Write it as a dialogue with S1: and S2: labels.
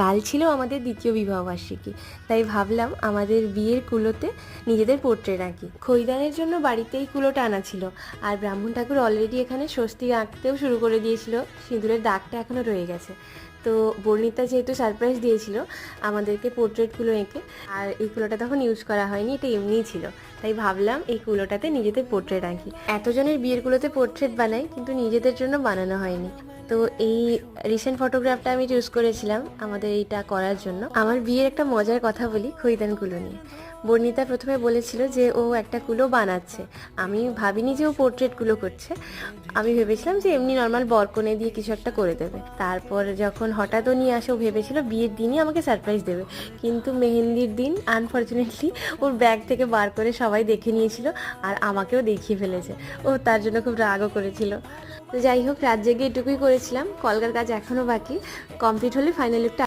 S1: কাল ছিল আমাদের দ্বিতীয় বিবাহবার্ষিকী। তাই ভাবলাম আমাদের বিয়ের কুলোতে নিজেদের পোর্ট্রেট আঁকি। খৈদানের জন্য বাড়িতেই কুলোটা আনা ছিল। আর ব্রাহ্মণ ঠাকুর অলরেডি এখানে স্বস্তি আঁকতেও শুরু করে দিয়েছিল। সিঁদুরের দাগটা এখনও রয়ে গেছে। তো বর্ণিতা যেহেতু সারপ্রাইজ দিয়েছিল আমাদেরকে পোর্ট্রেটগুলো এঁকে, আর এই কুলোটা তখন ইউজ করা হয়নি, এটা এমনিই ছিল। তাই ভাবলাম এই কুলোটাতে নিজেদের পোর্ট্রেট আঁকি। এতজনের বিয়ের কুলোতে পোর্ট্রেট বানাই, কিন্তু নিজেদের জন্য বানানো হয়নি। তো এই রিসেন্ট ফটোগ্রাফটা আমি চুজ করেছিলাম আমাদের এইটা করার জন্য। আমার বিয়ের একটা মজার কথা বলি খৈদানগুলো নিয়ে। বর্ণিতা প্রথমে বলেছিল যে ও একটা কুলো বানাচ্ছে। আমি ভাবিনি যে ও পোর্ট্রেটগুলো করছে। আমি ভেবেছিলাম যে এমনি নর্মাল বরকনে দিয়ে কিছু একটা করে দেবে। তারপর যখন হঠাৎ ও নিয়ে আসে, ও ভেবেছিল বিয়ের দিনই আমাকে সারপ্রাইজ দেবে। কিন্তু মেহেন্দির দিন আনফর্চুনেটলি ওর ব্যাগ থেকে বার করে সবাই দেখে নিয়েছিল আর আমাকেও দেখিয়ে ফেলেছে। ও তার জন্য খুব রাগও করেছিল। তো যাই হোক, রাত জেগে এটুকুই করেছিলাম। কলকার কাজ এখনও বাকি। কমপ্লিট হলে ফাইনাল